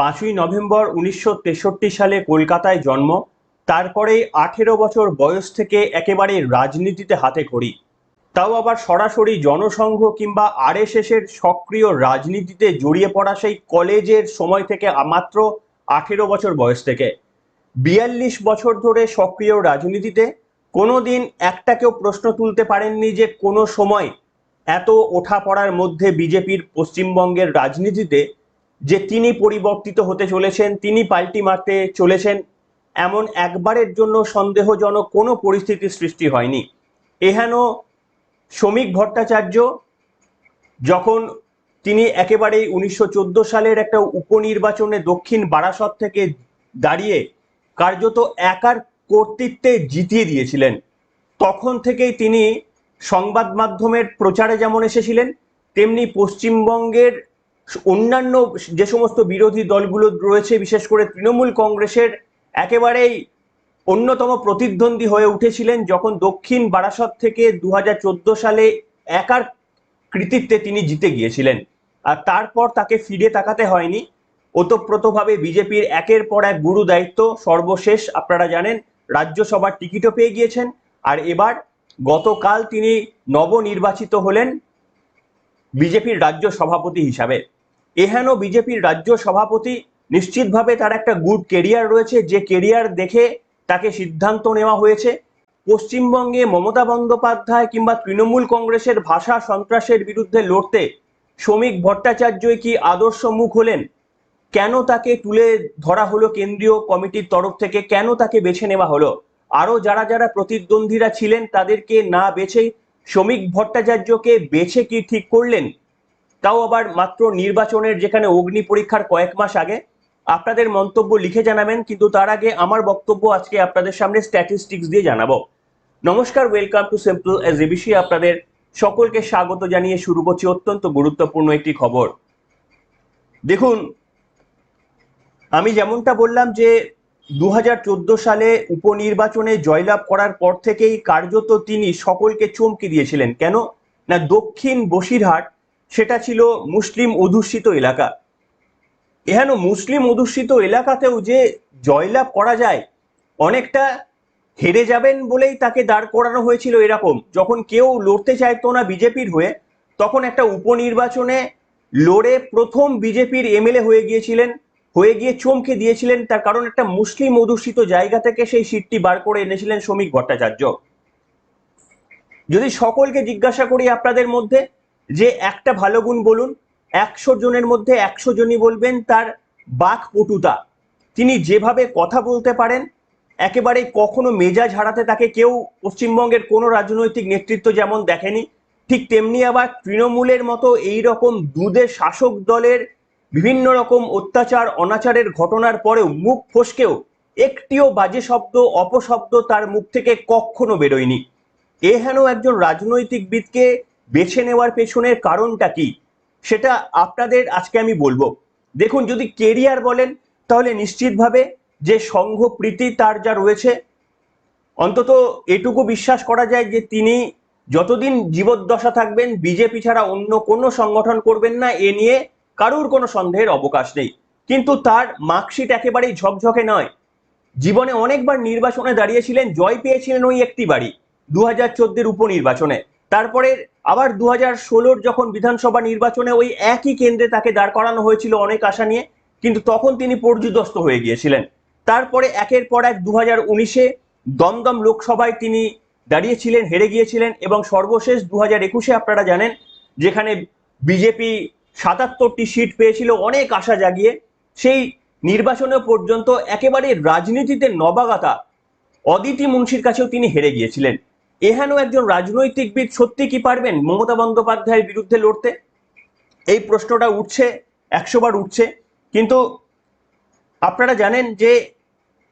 পাঁচই নভেম্বর উনিশশো তেষট্টি সালে কলকাতায় জন্ম। তারপরেই আঠেরো বছর বয়স থেকে একেবারে রাজনীতিতে হাতে খড়ি। তাও আবার সরাসরি জনসংঘ কিংবা আরএসএস এর সক্রিয় রাজনীতিতে জড়িয়ে পড়া সেই কলেজের সময় থেকে মাত্র আঠেরো বছর বয়স থেকে। বিয়াল্লিশ বছর ধরে সক্রিয় রাজনীতিতে, কোনোদিন একটা কেউ প্রশ্ন তুলতে পারেননি যে কোনো সময় এত ওঠা পড়ার মধ্যে বিজেপির পশ্চিমবঙ্গের রাজনীতিতে যে তিনি পরিবর্তিত হতে চলেছেন, তিনি পাল্টি মারতে চলেছেন, এমন একবারের জন্য সন্দেহজনক কোনো পরিস্থিতি সৃষ্টি হয়নি। এহেন শ্রমিক ভট্টাচার্য যখন তিনি একেবারেই উনিশশো চোদ্দ সালের একটা উপনির্বাচনে দক্ষিণ বারাসত থেকে দাঁড়িয়ে কার্যত একার কর্তৃত্বে জিতিয়ে দিয়েছিলেন, তখন থেকেই তিনি সংবাদ মাধ্যমের প্রচারে যেমন এসেছিলেন, তেমনি পশ্চিমবঙ্গের অন্যান্য যে সমস্ত বিরোধী দলগুলো রয়েছে, বিশেষ করে তৃণমূল কংগ্রেসের, একেবারেই অন্যতম প্রতিদ্বন্দ্বী হয়ে উঠেছিলেন যখন দক্ষিণ বারাসত থেকে দু হাজার চোদ্দ সালে একার কৃতিত্বে তিনি জিতে গিয়েছিলেন। আর তারপর তাকে ফিরে তাকাতে হয়নি। ওতপ্রোতভাবে বিজেপির একের পর এক গুরু দায়িত্ব সর্বশেষ আপনারা জানেন, রাজ্যসভার টিকিটও পেয়ে গিয়েছেন। আর এবার গতকাল তিনি নবনির্বাচিত হলেন বিজেপির রাজ্য সভাপতি হিসাবে। এহেন বিজেপির রাজ্য সভাপতি। নিশ্চিতভাবে তার একটা গুড কেরিয়ার রয়েছে। যে কেরিয়ার দেখে তাকে সিদ্ধান্ত নেওয়া হয়েছে। পশ্চিমবঙ্গে মমতা বন্দ্যোপাধ্যায় কিংবা তৃণমূল কংগ্রেসের ভাষা সন্ত্রাসের বিরুদ্ধে লড়তে শ্রমিক ভট্টাচার্যই কি আদর্শ মুখ হলেন? কেন তাকে তুলে ধরা হলো কেন্দ্রীয় কমিটির তরফ থেকে? কেন তাকে বেছে নেওয়া হলো? আরও যারা যারা প্রতিদ্বন্দ্বীরা ছিলেন তাদেরকে না বেছেই শ্রমিক ভট্টাচার্যকে বেছে কি ঠিক করলেন? তাও আবার মাত্র নির্বাচনের যেখানে অগ্নি পরীক্ষার কয়েক মাস আগে। আপনাদের মন্তব্য লিখে জানাবেন, কিন্তু তার আগে আমার বক্তব্য আজকে আপনাদের সামনে স্ট্যাটিস্টিক্স দিয়ে জানাব। নমস্কার welcome to simple as ABC আপনাদের সকলকে স্বাগত জানিয়ে শুরু করছি অত্যন্ত গুরুত্বপূর্ণ একটি খবর। দেখুন, আমি যেমনটা বললাম যে দু হাজার চোদ্দ সালে উপনির্বাচনে জয়লাভ করার পর থেকেই কার্যত তিনি সকলকে চমকে দিয়েছিলেন। কেন? না, দক্ষিণ বসিরহাট সেটা ছিল মুসলিম অধ্যুষিত এলাকা। এহেন মুসলিম অধ্যুষিত এলাকাতেও যে জয়লাভ করা যায়, অনেকটা হেরে যাবেন বলেই তাকে দাঁড় করানো হয়েছিল এরকম। যখন কেউ লড়তে চাইতো না বিজেপির হয়ে, তখন একটা উপনির্বাচনে লড়ে প্রথম বিজেপির এমএলএ হয়ে গিয়েছিলেন, হয়ে গিয়ে চমকে দিয়েছিলেন। তার কারণ একটা মুসলিম অধ্যুষিত জায়গা থেকে সেই সিটটি বার করে এনেছিলেন শ্রমিক ভট্টাচার্য। যদি সকলকে জিজ্ঞাসা করি আপনাদের মধ্যে যে একটা ভালো গুণ বলুন, একশো জনের মধ্যে একশো জনই বলবেন তার বাক পটুতা তিনি যেভাবে কথা বলতে পারেন একেবারে কখনো মেজাজ হারাতে তাকে কেউ পশ্চিমবঙ্গের কোনো রাজনৈতিক নেতৃত্ব যেমন দেখেনি, ঠিক তেমনি আবার তৃণমূলের মতো এই রকম দুধের শাসক দলের বিভিন্ন রকম অত্যাচার, অনাচারের ঘটনার পরেও মুখ ফসকেও একটিও বাজে শব্দ, অপশব্দ তার মুখ থেকে কখনো বেরোয়নি। এ হেন একজন রাজনৈতিকবিদকে বেছে নেওয়ার পেছনের কারণটা কি? সেটা আপনাদের আজকে আমি বলব। দেখুন, যদি কেরিয়ার বলেন, তাহলে নিশ্চিতভাবে যে সংঘ প্রীতি তার যা রয়েছে, অন্তত এটুকু বিশ্বাস করা যায় যে তিনি যতদিন জীবদ্দশা থাকবেন, বিজেপি ছাড়া অন্য কোনো সংগঠন করবেন না, এ নিয়ে কারুর কোনো সন্দেহের অবকাশ নেই। কিন্তু তার মার্কশিট একেবারেই ঝকঝকে নয়। জীবনে অনেকবার নির্বাচনে দাঁড়িয়েছিলেন, জয় পেয়েছিলেন ওই একটি বাড়ি দু হাজার চোদ্দের উপনির্বাচনে। তারপরে আবার দু হাজার ষোলোর যখন বিধানসভা নির্বাচনে ওই একই কেন্দ্রে তাকে দাঁড় করানো হয়েছিল অনেক আশা নিয়ে, কিন্তু তখন তিনি পর্যুদস্ত হয়ে গিয়েছিলেন। তারপরে একের পর এক দু হাজার উনিশে দমদম লোকসভায় তিনি দাঁড়িয়েছিলেন, হেরে গিয়েছিলেন এবং সর্বশেষ দু হাজার একুশে আপনারা জানেন, যেখানে বিজেপি সাতাত্তরটি সিট পেয়েছিল, অনেক আশা জাগিয়ে, সেই নির্বাচনে পর্যন্ত একেবারে রাজনীতিতে নবাগতা অদিতি মুন্সির কাছেও তিনি হেরে গিয়েছিলেন। এহেন একজন রাজনৈতিকবিদ সত্যি কি পারবেন মমতা বন্দ্যোপাধ্যায়ের বিরুদ্ধে লড়তে? এই প্রশ্নটা উঠছে একশোবার উঠছে, কিন্তু আপনারা জানেন যে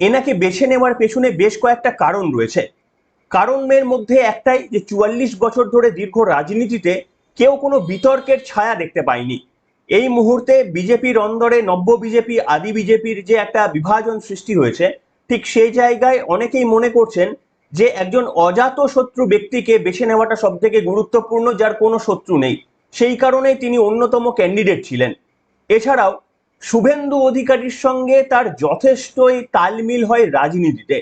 এনাকে বেছে নেওয়ার পেছনে বেশ কয়েকটা কারণ রয়েছে। কারণের মধ্যে একটাই যে চুয়াল্লিশ বছর ধরে দীর্ঘ রাজনীতিতে কেউ কোনো বিতর্কের ছায়া দেখতে পায়নি। এই মুহূর্তে বিজেপির অন্দরে নব্য বিজেপি, আদি বিজেপির যে একটা বিভাজন সৃষ্টি হয়েছে, ঠিক সেই জায়গায় অনেকেই মনে করছেন যে একজন অজাত শত্রু ব্যক্তিকে বেছে নেওয়াটা সব থেকে গুরুত্বপূর্ণ, যার কোনো শত্রু নেই। সেই কারণেই তিনি অন্যতম ক্যান্ডিডেট ছিলেন। এছাড়াও, শুভেন্দু অধিকারীর সঙ্গে তার যথেষ্টই তালমিল হয় রাজনীতিতে।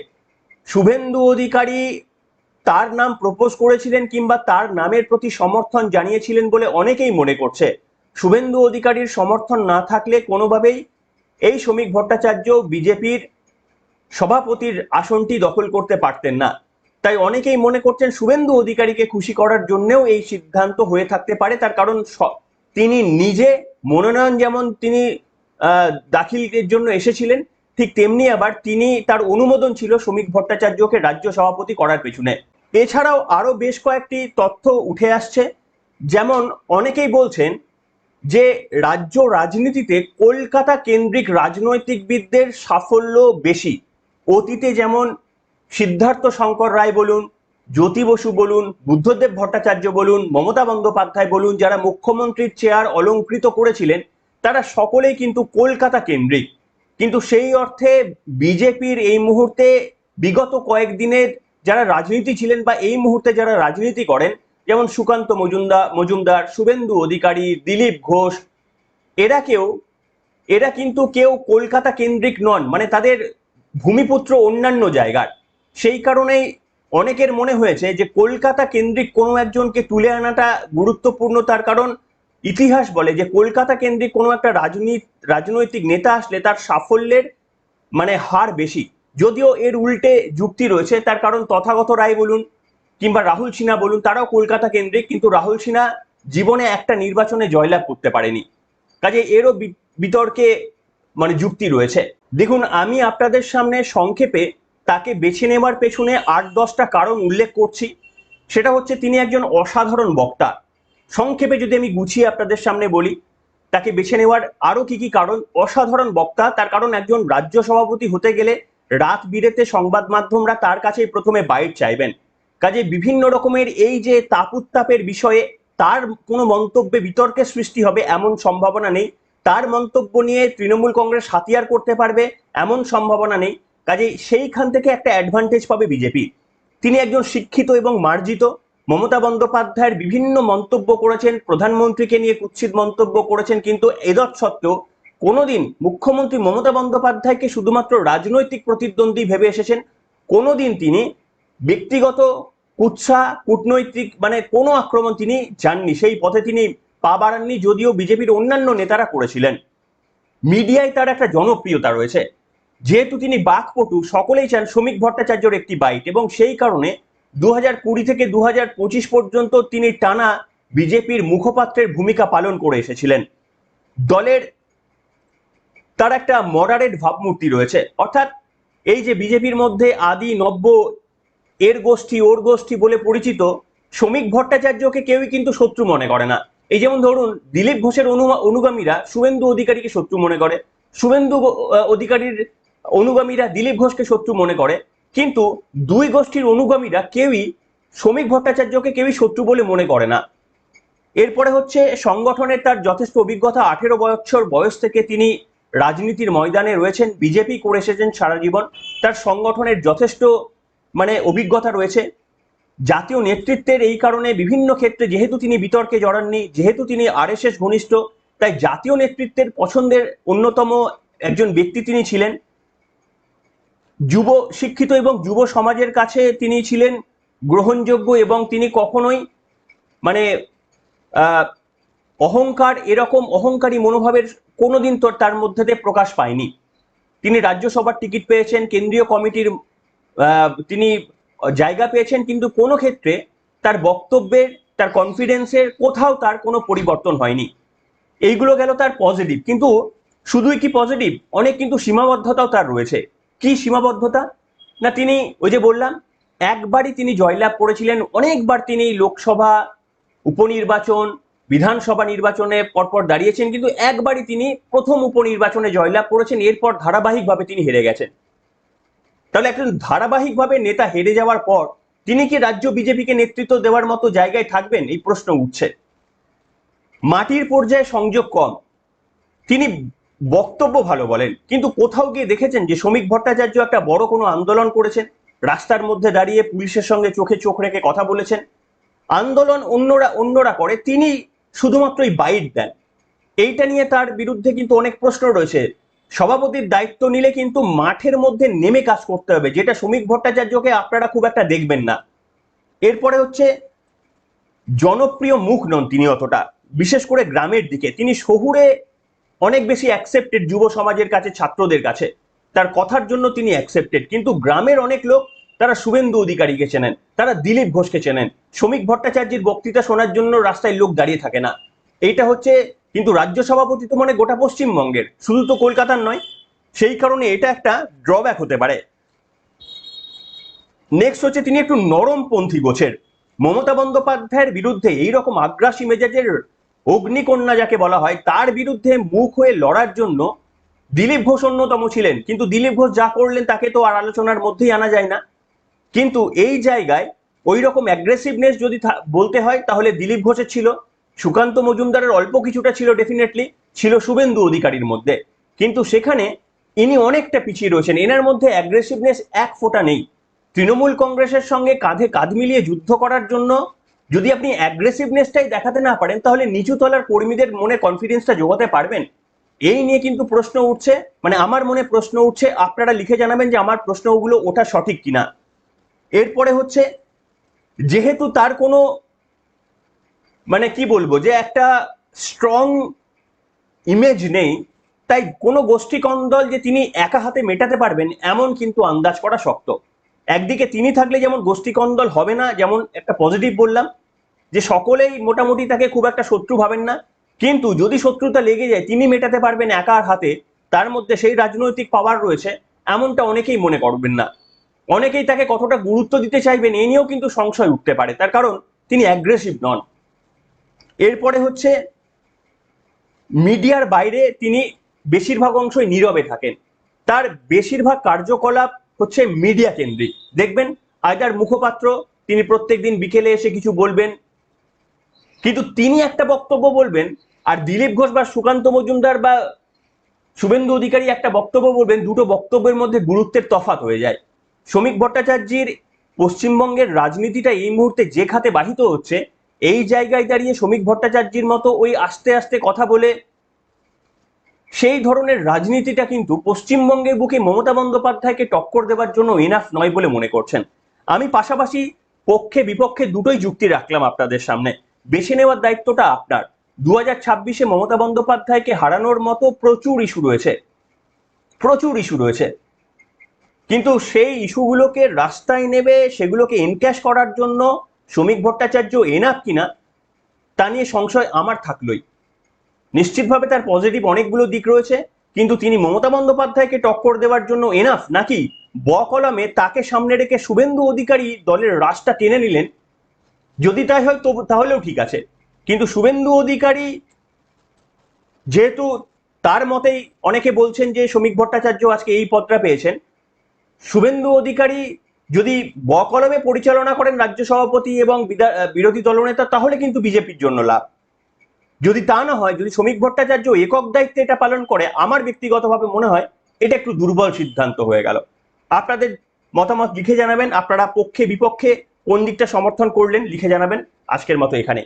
শুভেন্দু অধিকারী তার নাম প্রপোজ করেছিলেন কিংবা তার নামের প্রতি সমর্থন জানিয়েছিলেন বলে অনেকেই মনে করছে। শুভেন্দু অধিকারীর সমর্থন না থাকলে কোনোভাবেই এই শ্রমিক ভট্টাচার্য, বিজেপির সভাপতির আসনটি দখল করতে পারতেন না। তাই অনেকেই মনে করছেন শুভেন্দু অধিকারীকে খুশি করার জন্যও এই সিদ্ধান্ত হয়ে থাকতে পারে। তার কারণ তিনি নিজে মনোনয়ন যেমন তিনি দাখিলের জন্য এসেছিলেন, ঠিক তেমনি আবার তিনি তার অনুমোদন ছিল শ্রমিক ভট্টাচার্যকে রাজ্য সভাপতি করার পেছনে। এছাড়াও আরও বেশ কয়েকটি তথ্য উঠে আসছে। যেমন অনেকেই বলছেন যে, রাজ্য রাজনীতিতে কলকাতা কেন্দ্রিক রাজনৈতিকবিদদের সাফল্য বেশি। অতীতে যেমন সিদ্ধার্থ শঙ্কর রায় বলুন, জ্যোতি বসু বলুন, বুদ্ধদেব ভট্টাচার্য বলুন, মমতা বন্দ্যোপাধ্যায় বলুন, যারা মুখ্যমন্ত্রীর চেয়ার অলঙ্কৃত করেছিলেন, তারা সকলেই কিন্তু কলকাতা কেন্দ্রিক। কিন্তু সেই অর্থে বিজেপির এই মুহূর্তে বিগত কয়েকদিনের যারা রাজনীতি ছিলেন বা এই মুহূর্তে যারা রাজনীতি করেন, যেমন সুকান্ত মজুমদার মজুমদার, শুভেন্দু অধিকারী, দিলীপ ঘোষ, এরা কেউ, এরা কিন্তু কেউ কলকাতা কেন্দ্রিক নন। মানে তাদের ভূমিপুত্র অন্যান্য জায়গার। সেই কারণেই অনেকের মনে হয়েছে যে কলকাতা কেন্দ্রিক কোনো একজনকে তুলে আনাটা গুরুত্বপূর্ণ, তার কারণ ইতিহাস বলে যে কলকাতা কেন্দ্রিক কোনো একটা রাজনীতি, রাজনৈতিক নেতা আসলে তার সাফল্যের মানে হার বেশি। যদিও এর উল্টে যুক্তি রয়েছে, তার কারণ তথাগত রায় বলুন কিংবা রাহুল সিনহা বলুন, তারাও কলকাতা কেন্দ্রিক, কিন্তু রাহুল সিনহা জীবনে একটা নির্বাচনে জয়লাভ করতে পারেনি। কাজে এরও বিতর্কে মানে যুক্তি রয়েছে। দেখুন, আমি আপনাদের সামনে সংক্ষেপে তাকে বেছে নেওয়ার পেছনে আট দশটা কারণ উল্লেখ করছি। সেটা হচ্ছে, তিনি একজন অসাধারণ বক্তা। সংক্ষেপে যদি আমি গুছিয়ে আপনাদের সামনে বলি, তাকে বেছে নেওয়ার আরও কি কি কারণ? অসাধারণ বক্তা, তার কারণ একজন রাজ্য সভাপতি হতে গেলে রাত বিরেতে সংবাদ মাধ্যমরা তার কাছেই প্রথমে বাইট চাইবেন। কাজে বিভিন্ন রকমের এই যে তাপ উত্তাপের বিষয়ে তার কোনো মন্তব্যে বিতর্কের সৃষ্টি হবে এমন সম্ভাবনা নেই। তার মন্তব্য নিয়ে তৃণমূল কংগ্রেস হাতিয়ার করতে পারবে এমন সম্ভাবনা নেই। কাজে সেইখান থেকে একটা অ্যাডভান্টেজ পাবে বিজেপি। তিনি একজন শিক্ষিত এবং মার্জিত। মমতা বন্দ্যোপাধ্যায়ের বিভিন্ন মন্তব্য করেছেন, প্রধানমন্ত্রীকে নিয়ে কুৎসিত মন্তব্য করেছেন, কিন্তু এদৎ সত্ত্বেও কোনোদিন মুখ্যমন্ত্রী মমতা বন্দ্যোপাধ্যায়কে শুধুমাত্র রাজনৈতিক প্রতিদ্বন্দ্বী ভেবে এসেছেন। কোনোদিন তিনি ব্যক্তিগত কুৎসা, কূটনৈতিক মানে কোনো আক্রমণ তিনি যাননি সেই পথে তিনি পা বাড়াননি যদিও বিজেপির অন্যান্য নেতারা করেছিলেন। মিডিয়ায় তার একটা জনপ্রিয়তা রয়েছে। যেহেতু তিনি বাকপটু, সকলেই চান শ্রমিক ভট্টাচার্যর একটি বাইট এবং সেই কারণে দু কুড়ি থেকে দু পঁচিশ পর্যন্ত তিনি টানা বিজেপির মুখপাত্রের ভূমিকা পালন করে এসেছিলেন। দলের তার একটা মডারেট ভাবমূর্তি রয়েছে। অর্থাৎ এই যে বিজেপির মধ্যে আদি, নব্য, এর গোষ্ঠী, ওর গোষ্ঠী বলে পরিচিত, শ্রমিক ভট্টাচার্যকে কেউই কিন্তু শত্রু মনে করে না। এই যেমন ধরুন, দিলীপ ঘোষের অনুগামীরা শুভেন্দু অধিকারীকে শত্রু মনে করে। শুভেন্দু অধিকারীর অনুগামীরা দিলীপ ঘোষকে শত্রু মনে করে। কিন্তু দুই গোষ্ঠীর অনুগামীরা কেউই শ্রমিক ভট্টাচার্যকে কেউই শত্রু বলে মনে করে না। এরপরে হচ্ছে সংগঠনের তার যথেষ্ট অভিজ্ঞতা, আঠেরো বছর বয়স থেকে তিনি রাজনীতির ময়দানে রয়েছেন, বিজেপি করে এসেছেন সারা জীবন। তার সংগঠনের যথেষ্ট মানে অভিজ্ঞতা রয়েছে। জাতীয় নেতৃত্বের এই কারণে বিভিন্ন ক্ষেত্রে যেহেতু তিনি বিতর্কে জড়াননি, যেহেতু তিনি আরএসএস ঘনিষ্ঠ, তাই জাতীয় নেতৃত্বের পছন্দের অন্যতম একজন ব্যক্তি তিনি ছিলেন। যুব শিক্ষিত এবং যুব সমাজের কাছে তিনি ছিলেন গ্রহণযোগ্য এবং তিনি কখনোই মানে অহংকার, এরকম অহংকারী মনোভাবের কোনোদিন তো তার মধ্যে প্রকাশ পায়নি। তিনি রাজ্যসভার টিকিট পেয়েছেন, কেন্দ্রীয় কমিটির তিনি জায়গা পেয়েছেন কিন্তু কোনো ক্ষেত্রে তার বক্তব্যের, তার কনফিডেন্সের কোথাও তার কোনো পরিবর্তন হয়নি। এইগুলো গেল তার পজিটিভ কিন্তু শুধুই কি পজিটিভ অনেক কিন্তু সীমাবদ্ধতাও তার রয়েছে। কি সীমাবদ্ধতা? না, তিনি ওই যে বললাম, একবারই তিনি জয়লাভ করেছিলেন, অনেকবার তিনি লোকসভা, উপনির্বাচন, বিধানসভা নির্বাচনে পরপর দাঁড়িয়েছেন, কিন্তু একবারই তিনি প্রথম উপনির্বাচনে জয়লাভ করেছেন, এরপর ধারাবাহিকভাবে তিনি হেরে গেছেন। তাহলে একজন ধারাবাহিকভাবে নেতা হেরে যাওয়ার পর তিনি কি রাজ্য বিজেপিকে নেতৃত্ব দেওয়ার মতো জায়গায় থাকবেন? এই প্রশ্ন উঠছে। মাটির পর্যায়ে সংযোগ কম। তিনি বক্তব্য ভালো বলেন, কিন্তু কোথাও গিয়ে দেখেছেন যে শ্রমিক ভট্টাচার্য একটা বড় কোনো আন্দোলন করেছেন? রাস্তার মধ্যে দাঁড়িয়ে পুলিশের সঙ্গে চোখে চোখ রেখে কথা বলেছেন। আন্দোলন অন্যরা অন্যরা করে। তিনি শুধুমাত্রই বাইট দেন। এইটা নিয়ে তার বিরুদ্ধে কিন্তু অনেক প্রশ্ন রয়েছে। সভাপতির দায়িত্ব নিলে কিন্তু মাঠের মধ্যে নেমে কাজ করতে হবে, যেটা শ্রমিক ভট্টাচার্যকে আপনারা খুব একটা দেখবেন না। এরপরে হচ্ছে জনপ্রিয় মুখ নন তিনি অতটা, বিশেষ করে গ্রামের দিকে। তিনি শহুরে অনেক বেশি অ্যাকসেপ্টেড যুব সমাজের কাছে, ছাত্রদের কাছে। তার কথার জন্য তিনি অ্যাকসেপ্টেড কিন্তু গ্রামের অনেক লোক, তারা শুভেন্দু অধিকারীকে চেনেন, তারা দিলীপ ঘোষকে চেনেন। শ্রমিক ভট্টাচার্যের বক্তৃতা শোনার জন্য রাস্তায় লোক দাঁড়িয়ে থাকে না। এইটা হচ্ছে কিন্তু রাজ্য সভাপতি তো মানে গোটা পশ্চিমবঙ্গের। শুধু তো কলকাতার নয়, সেই কারণে এটা একটা ড্রব্যাক হতে পারে। নেক্সট হচ্ছে তিনি একটু নরমপন্থী গোছের। মমতা বন্দ্যোপাধ্যায়ের বিরুদ্ধে এইরকম আগ্রাসী মেজাজের অগ্নিকন্যা যাকে বলা হয়, তার বিরুদ্ধে মুখ হয়ে লড়ার জন্য দিলীপ ঘোষ অন্যতম ছিলেন। কিন্তু দিলীপ ঘোষ যা করলেন তাকে তো আর আলোচনার মধ্যেই আনা যায় না। কিন্তু এই জায়গায় ওই রকম অ্যাগ্রেসিভনেস যদি বলতে হয়, তাহলে দিলীপ ঘোষের ছিল। সুকান্ত মজুমদারের অল্প কিছুটা ছিল ডেফিনেটলি ছিল শুভেন্দু অধিকারীর মধ্যে। কিন্তু সেখানে ইনি অনেকটা পিছিয়ে রয়েছেন। এনার মধ্যে অ্যাগ্রেসিভনেস এক ফোঁটা নেই। তৃণমূল কংগ্রেসের সঙ্গে কাঁধে কাঁধ মিলিয়ে যুদ্ধ করার জন্য যদি আপনি অ্যাগ্রেসিভনেসটাই দেখাতে না পারেন, তাহলে নিচু তলার কর্মীদের মনে কনফিডেন্সটা জোগাতে পারবেন। এই নিয়ে কিন্তু প্রশ্ন উঠছে মানে আমার মনে প্রশ্ন উঠছে, আপনারা লিখে জানাবেন যে আমার প্রশ্নগুলো ওটা সঠিক কিনা। এরপরে হচ্ছে, যেহেতু তার কোনো মানে কি বলব যে একটা স্ট্রং ইমেজ নেই, তাই কোনো গোষ্ঠী কন্দল যে তিনি একা হাতে মেটাতে পারবেন, এমন কিন্তু আন্দাজ করা শক্ত। একদিকে তিনি থাকলে যেমন গোষ্ঠী কন্দল হবে না, যেমন একটা পজিটিভ বললাম, যে সকলেই মোটামুটি তাকে খুব একটা শত্রু ভাবেন না, কিন্তু যদি শত্রুতা লেগে যায়, তিনি মেটাতে পারবেন একার হাতে, তার মধ্যে সেই রাজনৈতিক পাওয়ার রয়েছে, এমনটা অনেকেই মনে করবেন না। অনেকেই তাকে কতটা গুরুত্ব দিতে চাইবেন, এ নিয়েও কিন্তু সংশয় উঠতে পারে, তার কারণ তিনি অ্যাগ্রেসিভ নন। এরপরে হচ্ছে মিডিয়ার বাইরে তিনি বেশিরভাগ অংশই নীরবে থাকেন। তার বেশিরভাগ কার্যকলাপ হচ্ছে মিডিয়া কেন্দ্রিক। দেখবেন আয়দার মুখপাত্র, তিনি প্রত্যেকদিন বিকেলে এসে কিছু বলবেন, কিন্তু তিনি একটা বক্তব্য বলবেন, আর দিলীপ ঘোষ বা সুকান্ত মজুমদার বা শুভেন্দু অধিকারী একটা বক্তব্য বলবেন, দুটো বক্তব্যের মধ্যে গুরুত্বের তফাৎ হয়ে যায়। শ্রমিক ভট্টাচার্যের পশ্চিমবঙ্গের রাজনীতিটা এই মুহূর্তে যে খাতে বাহিত হচ্ছে এই জায়গায় দাঁড়িয়ে শ্রমিক ভট্টাচার্যের মতো ওই আস্তে আস্তে কথা বলে সেই ধরনের রাজনীতিটা কিন্তু পশ্চিমবঙ্গের বুকে মমতা বন্দ্যোপাধ্যায়কে টক্কর দেওয়ার জন্য এনাফ নয় বলে মনে করছেন। আমি পাশাপাশি পক্ষে বিপক্ষে দুটোই যুক্তি রাখলাম আপনাদের সামনে। বেছে নেওয়ার দায়িত্বটা আপনার। দু হাজার ছাব্বিশে মমতা বন্দ্যোপাধ্যায়কে হারানোর মতো প্রচুর ইস্যু রয়েছে। প্রচুর ইস্যু রয়েছে। কিন্তু সেই ইস্যুগুলোকে রাস্তায় নেবে, সেগুলোকে এনক্যাশ করার জন্য শ্রমিক ভট্টাচার্য এনাফ কিনা, তা নিয়ে সংশয় আমার থাকলোই। নিশ্চিতভাবে তার পজিটিভ অনেকগুলো দিক রয়েছে, কিন্তু তিনি মমতা বন্দ্যোপাধ্যায়কে টক্কর দেওয়ার জন্য এনাফ নাকি ব কলমে তাকে সামনে রেখে শুভেন্দু অধিকারী দলের রাশটা টেনে নিলেন? যদি তাই হয়, তবু তাহলেও ঠিক আছে। কিন্তু শুভেন্দু অধিকারী যেহেতু তার মতেই অনেকে বলছেন যে শ্রমিক ভট্টাচার্য আজকে এই পদটা পেয়েছেন, শুভেন্দু অধিকারী যদি বকলমে কলমে পরিচালনা করেন রাজ্য সভাপতি এবং বিরোধী দলনেতা, তাহলে কিন্তু বিজেপির জন্য লাভ। যদি তা না হয়, যদি শ্রমিক ভট্টাচার্য একক দায়িত্বে এটা পালন করে, আমার ব্যক্তিগতভাবে মনে হয় এটা একটু দুর্বল সিদ্ধান্ত হয়ে গেল। আপনাদের মতামত লিখে জানাবেন, আপনারা পক্ষে বিপক্ষে কোন দিকটা সমর্থন করলেন, লিখে জানাবেন। আজকের মতো এখানে।